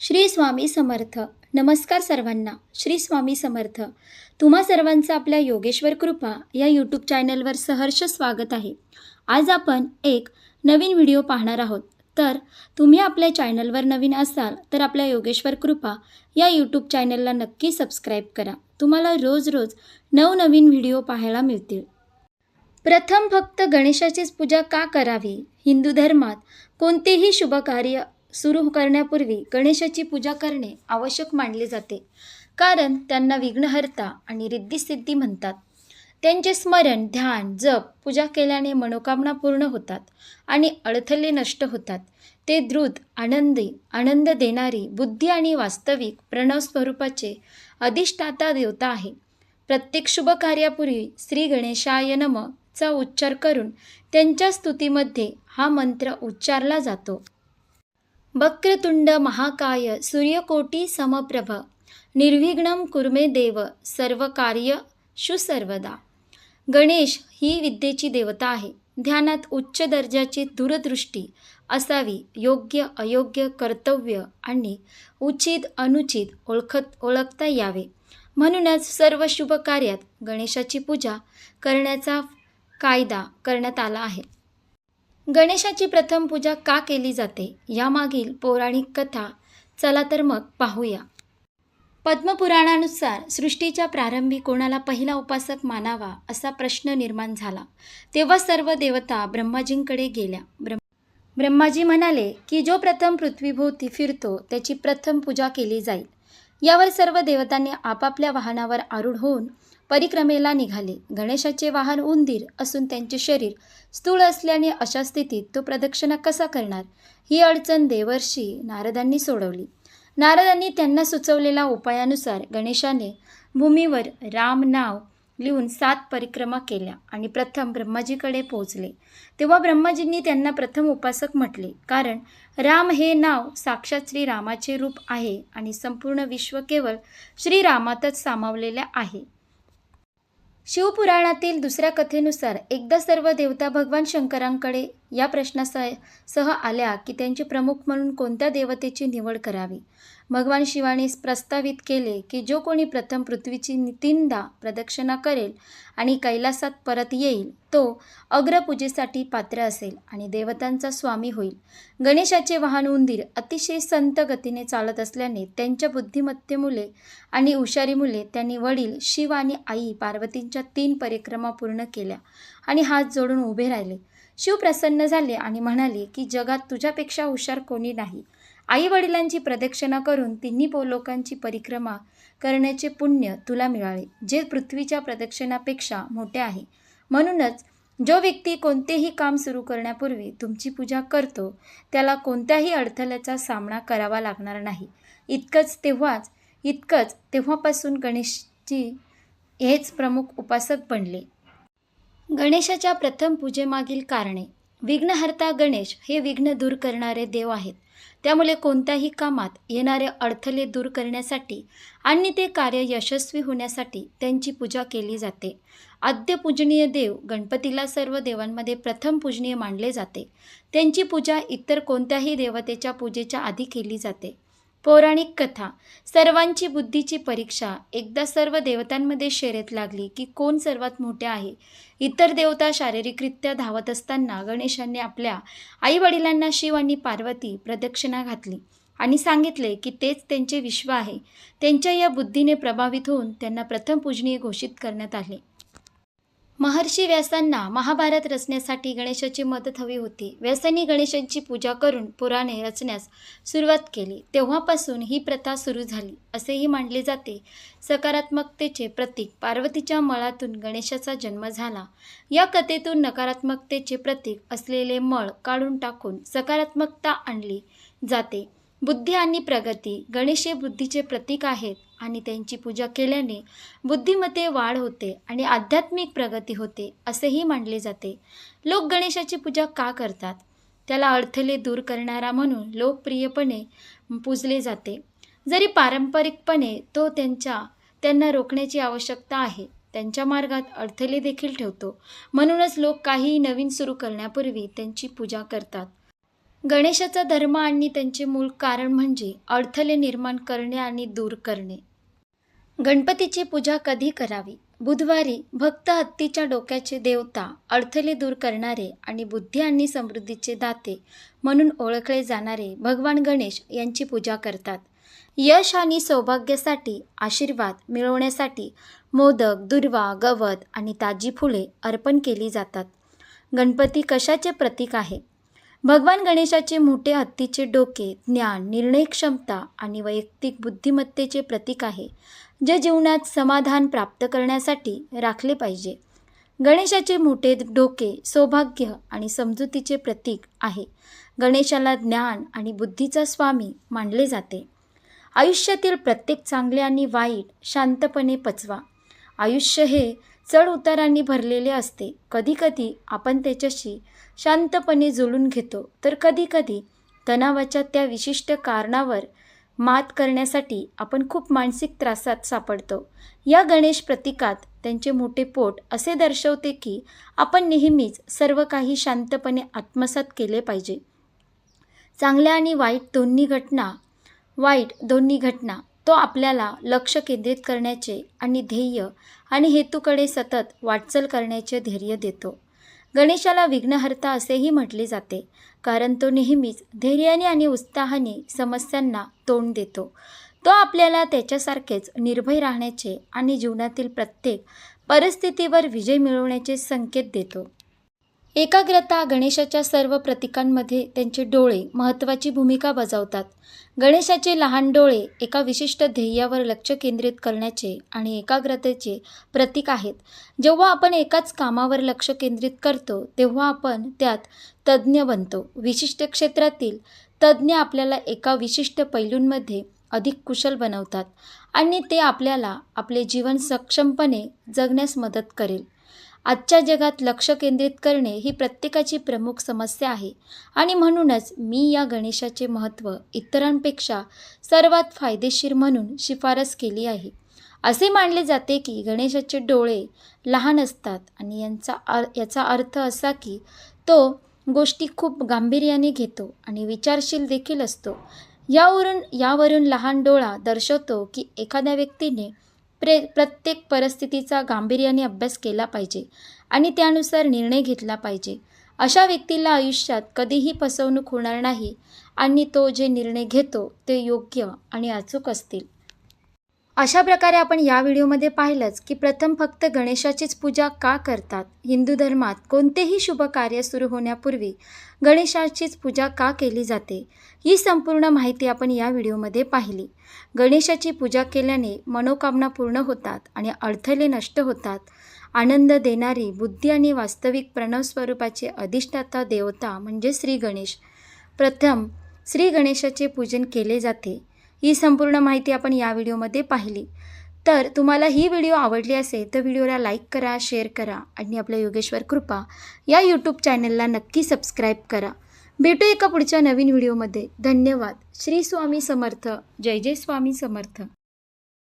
श्री स्वामी समर्थ. नमस्कार सर्वांना. श्री स्वामी समर्थ. तुम्हा सर्वांचं आपल्या योगेश्वर कृपा या यूट्यूब चॅनलवर सहर्ष स्वागत आहे. आज आपण एक नवीन व्हिडिओ पाहणार आहोत. तर तुम्ही आपल्या चॅनलवर नवीन असाल तर आपल्या योगेश्वर कृपा या यूट्यूब चॅनलला नक्की सबस्क्राईब करा. तुम्हाला रोज रोज नवनवीन व्हिडिओ पाहायला मिळतील. प्रथम फक्त गणेशाचीच पूजा का करावी? हिंदू धर्मात कोणतेही शुभ कार्य सुरू करण्यापूर्वी गणेशाची पूजा करणे आवश्यक मानले जाते. कारण त्यांना विघ्नहर्ता आणि रिद्धिसिद्धी म्हणतात. त्यांचे स्मरण ध्यान जप पूजा केल्याने मनोकामना पूर्ण होतात आणि अडथळे नष्ट होतात. ते द्रुत आनंदी आनंद देणारी बुद्धी आणि वास्तविक प्रणव स्वरूपाचे अधिष्ठाता देवता आहे. प्रत्येक शुभ कार्यापूर्वी श्री गणेशाय नम चा उच्चार करून त्यांच्या स्तुतीमध्ये हा मंत्र उच्चारला जातो. वक्रतुंड महाकाय सूर्यकोटी समप्रभ निर्विघ्न कुर्मे देव सर्व कार्य सुसर्वदा. गणेश ही विद्येची देवता आहे. ध्यानात उच्च दर्जाची दूरदृष्टी असावी. योग्य अयोग्य कर्तव्य आणि उचित अनुचित ओळखत ओळखता यावे. म्हणूनच सर्व शुभ कार्यात गणेशाची पूजा करण्याचा कायदा करण्यात आला आहे. गणेशाची प्रथम पूजा का केली जाते? यामागील पौराणिक कथा चला तर मग पाहूया. पद्मपुराणानुसार सृष्टीच्या प्रारंभी कोणाला पहिला उपासक मानावा असा प्रश्न निर्माण झाला. तेव्हा सर्व देवता ब्रह्माजींकडे गेल्या. ब्रह्म ब्रह्माजी म्हणाले की जो प्रथम पृथ्वीभोवती फिरतो त्याची प्रथम पूजा केली जाईल. यावर सर्व देवतांनी आपापल्या वाहनावर आरूढ होऊन परिक्रमेला निघाले. गणेशाचे वाहन उंदीर असून त्यांचे शरीर स्थूळ असल्याने अशा स्थितीत तो प्रदक्षिणा कसा करणार? ही अडचण देवर्षी नारदांनी सोडवली. नारदांनी त्यांना सुचवलेल्या उपायानुसार गणेशाने भूमीवर राम नाव लिहून सात परिक्रमा केल्या आणि प्रथम ब्रह्माजीकडे पोहोचले. तेव्हा ब्रह्माजींनी त्यांना प्रथम उपासक म्हटले कारण राम हे नाव साक्षात श्रीरामाचे रूप आहे आणि संपूर्ण विश्व केवळ श्रीरामातच सामावलेले आहे. शिवपुराणातील दुसऱ्या कथेनुसार एकदा सर्व देवता भगवान शंकरांकडे या प्रश्नासह सह आल्या की त्यांचे प्रमुख म्हणून कोणत्या देवतेची निवड करावी? भगवान शिवाने प्रस्तावित केले की जो कोणी प्रथम पृथ्वीची तीनदा प्रदक्षिणा करेल आणि कैलासात परत येईल तो अग्रपूजेसाठी पात्र असेल आणि देवतांचा स्वामी होईल. गणेशाचे वाहन उंदीर अतिशय संत गतीने चालत असल्याने त्यांच्या बुद्धिमत्तेमुळे आणि हुशारीमुळे त्यांनी वडील शिव आणि आई पार्वतींच्या तीन परिक्रमा पूर्ण केल्या आणि हात जोडून उभे राहिले. शिव प्रसन्न झाले आणि म्हणाले की जगात तुझ्यापेक्षा हुशार कोणी नाही. आई वडिलांची प्रदक्षिणा करून तिन्ही पो लोकांची परिक्रमा करण्याचे पुण्य तुला मिळाले जे पृथ्वीच्या प्रदक्षिणापेक्षा मोठे आहे. म्हणूनच जो व्यक्ती कोणतेही काम सुरू करण्यापूर्वी तुमची पूजा करतो त्याला कोणत्याही अडथळ्याचा सामना करावा लागणार नाही. इतकंच तेव्हाच इतकंच तेव्हापासून गणेशजी हेच प्रमुख उपासक बनले. गणेशाच्या प्रथम पूजेमागील कारणे. विघ्नहर्ता गणेश हे विघ्न दूर करणारे देव आहेत. त्यामुळे कोणत्याही कामात येणारे अडथळे दूर करण्यासाठी आणि ते कार्य यशस्वी होण्यासाठी त्यांची पूजा केली जाते. आद्य पूजनीय देव गणपतीला सर्व देवांमध्ये प्रथम पूजनीय मानले जाते. त्यांची पूजा इतर कोणत्याही देवतेच्या पूजेच्या आधी केली जाते. पौराणिक कथा सर्वांची बुद्धीची परीक्षा एकदा सर्व देवतांमध्ये शर्यत लागली की कोण सर्वात मोठे आहे? इतर देवता शारीरिकरित्या धावत असताना गणेशांनी आपल्या आईवडिलांना शिव आणि पार्वती प्रदक्षिणा घातली आणि सांगितले की तेच त्यांचे विश्व आहे. त्यांच्या या बुद्धीने प्रभावित होऊन त्यांना प्रथम पूजनीय घोषित करण्यात आले. महर्षी व्यासांना महाभारत रचण्यासाठी गणेशाची मदत हवी होती. व्यासांनी गणेशांची पूजा करून पुराणे रचण्यास सुरुवात केली. तेव्हापासून ही प्रथा सुरू झाली असेही मानले जाते. सकारात्मकतेचे प्रतीक पार्वतीच्या मळातून गणेशाचा जन्म झाला. या कथेतून नकारात्मकतेचे प्रतीक असलेले मळ काढून टाकून सकारात्मकता आणली जाते. बुद्धी आणि प्रगती गणेश हे बुद्धीचे प्रतीक आहेत आणि त्यांची पूजा केल्याने बुद्धिमत्ते वाढ होते आणि आध्यात्मिक प्रगती होते असेही मानले जाते. लोक गणेशाची पूजा का करतात? त्याला अडथळे दूर करणारा म्हणून लोकप्रियपणे पूजले जाते. जरी पारंपरिकपणे तो त्यांच्या त्यांना रोखण्याची आवश्यकता आहे त्यांच्या मार्गात अडथळे देखील ठेवतो. म्हणूनच लोक काहीही नवीन सुरू करण्यापूर्वी त्यांची पूजा करतात. गणेशाचा धर्म आणि त्यांचे मूळ कारण म्हणजे अडथळे निर्माण करणे आणि दूर करणे. गणपतीची पूजा कधी करावी? बुधवारी भक्त हत्तीच्या डोक्याचे देवता अडथळे दूर करणारे आणि बुद्धी आणि समृद्धीचे दाते म्हणून ओळखले जाणारे भगवान गणेश यांची पूजा करतात. यश आणि सौभाग्यासाठी आशीर्वाद मिळवण्यासाठी मोदक दुर्वा गवत आणि ताजी फुले अर्पण केली जातात. गणपती कशाचे प्रतीक आहे? भगवान गणेशाचे मोठे हत्तीचे डोके ज्ञान निर्णय क्षमता आणि वैयक्तिक बुद्धिमत्तेचे प्रतीक आहे जे जीवनात समाधान प्राप्त करण्यासाठी राखले पाहिजे. गणेशाचे मोठे डोके सौभाग्य आणि समजुतीचे प्रतीक आहे. गणेशाला ज्ञान आणि बुद्धीचा स्वामी मानले जाते. आयुष्यातील प्रत्येक चांगले आणि वाईट शांतपणे पचवा. आयुष्य हे चढ उतारांनी भरलेले असते. कधीकधी आपण त्याच्याशी शांतपणे जुळून घेतो तर कधीकधी तणावाच्या त्या विशिष्ट कारणावर मात करण्यासाठी आपण खूप मानसिक त्रासात सापडतो. या गणेश प्रतीकात त्यांचे मोठे पोट असे दर्शवते की आपण नेहमीच सर्व काही शांतपणे आत्मसात केले पाहिजे. चांगल्या आणि वाईट दोन्ही घटना वाईट दोन्ही घटना तो आपल्याला लक्ष केंद्रित करण्याचे आणि ध्येय आणि हेतूकडे सतत वाटचाल करण्याचे धैर्य देतो. गणेशाला विघ्नहर्ता असेही म्हटले जाते कारण तो नेहमीच धैर्याने आणि उत्साहाने समस्यांना तोंड देतो. तो आपल्याला त्याच्यासारखेच निर्भय राहण्याचे आणि जीवनातील प्रत्येक परिस्थितीवर विजय मिळवण्याचे संकेत देतो. एकाग्रता गणेशाच्या सर्व प्रतीकांमध्ये त्यांचे डोळे महत्त्वाची भूमिका बजावतात. गणेशाचे लहान डोळे एका विशिष्ट ध्येयावर लक्ष केंद्रित करण्याचे आणि एकाग्रतेचे प्रतीक आहेत. जेव्हा आपण एकाच कामावर लक्ष केंद्रित करतो तेव्हा आपण त्यात तज्ज्ञ बनतो. विशिष्ट क्षेत्रातील तज्ज्ञ आपल्याला एका विशिष्ट पैलूंमध्ये अधिक कुशल बनवतात आणि ते आपल्याला आपले जीवन सक्षमपणे जगण्यास मदत करेल. आजच्या जगात लक्ष केंद्रित करणे ही प्रत्येकाची प्रमुख समस्या आहे. आणि म्हणूनच मी या गणेशाचे महत्त्व इतरांपेक्षा सर्वात फायदेशीर म्हणून शिफारस केली आहे. असे मानले जाते की गणेशाचे डोळे लहान असतात आणि यांचा अर याचा अर्थ असा की तो गोष्टी खूप गांभीर्याने घेतो आणि विचारशील देखील असतो. यावरून यावरून लहान डोळा दर्शवतो की एखाद्या व्यक्तीने प्रे प्रत्येक परिस्थितीचा गांभीर्याने अभ्यास केला पाहिजे आणि त्यानुसार निर्णय घेतला पाहिजे. अशा व्यक्तीला आयुष्यात कधीही फसवणूक होणार नाही आणि तो जे निर्णय घेतो ते योग्य आणि अचूक असतील. अशा प्रकारे आपण या व्हिडिओमध्ये पाहिलंच की प्रथम फक्त गणेशाचीच पूजा का करतात? हिंदू धर्मात कोणतेही शुभ कार्य सुरू होण्यापूर्वी गणेशाचीच पूजा का केली जाते? ही संपूर्ण माहिती आपण या व्हिडिओमध्ये पाहिली. गणेशाची पूजा केल्याने मनोकामना पूर्ण होतात आणि अडथळे नष्ट होतात. आनंद देणारी बुद्धी आणि वास्तविक प्रणव स्वरूपाचे अधिष्ठाता देवता म्हणजे श्री गणेश. प्रथम श्री गणेशाचे पूजन केले जाते. ही संपूर्ण माहिती आपण या व्हिडिओमध्ये पाहिली. तर तुम्हाला ही व्हिडिओ आवडली असेल तर व्हिडिओला लाईक करा शेअर करा आणि आपल्या योगेश्वर कृपा या यूट्यूब चॅनलला नक्की सबस्क्राईब करा. भेटू एका पुढच्या नवीन व्हिडिओमध्ये. धन्यवाद. श्री स्वामी समर्थ. जय जय स्वामी समर्थ.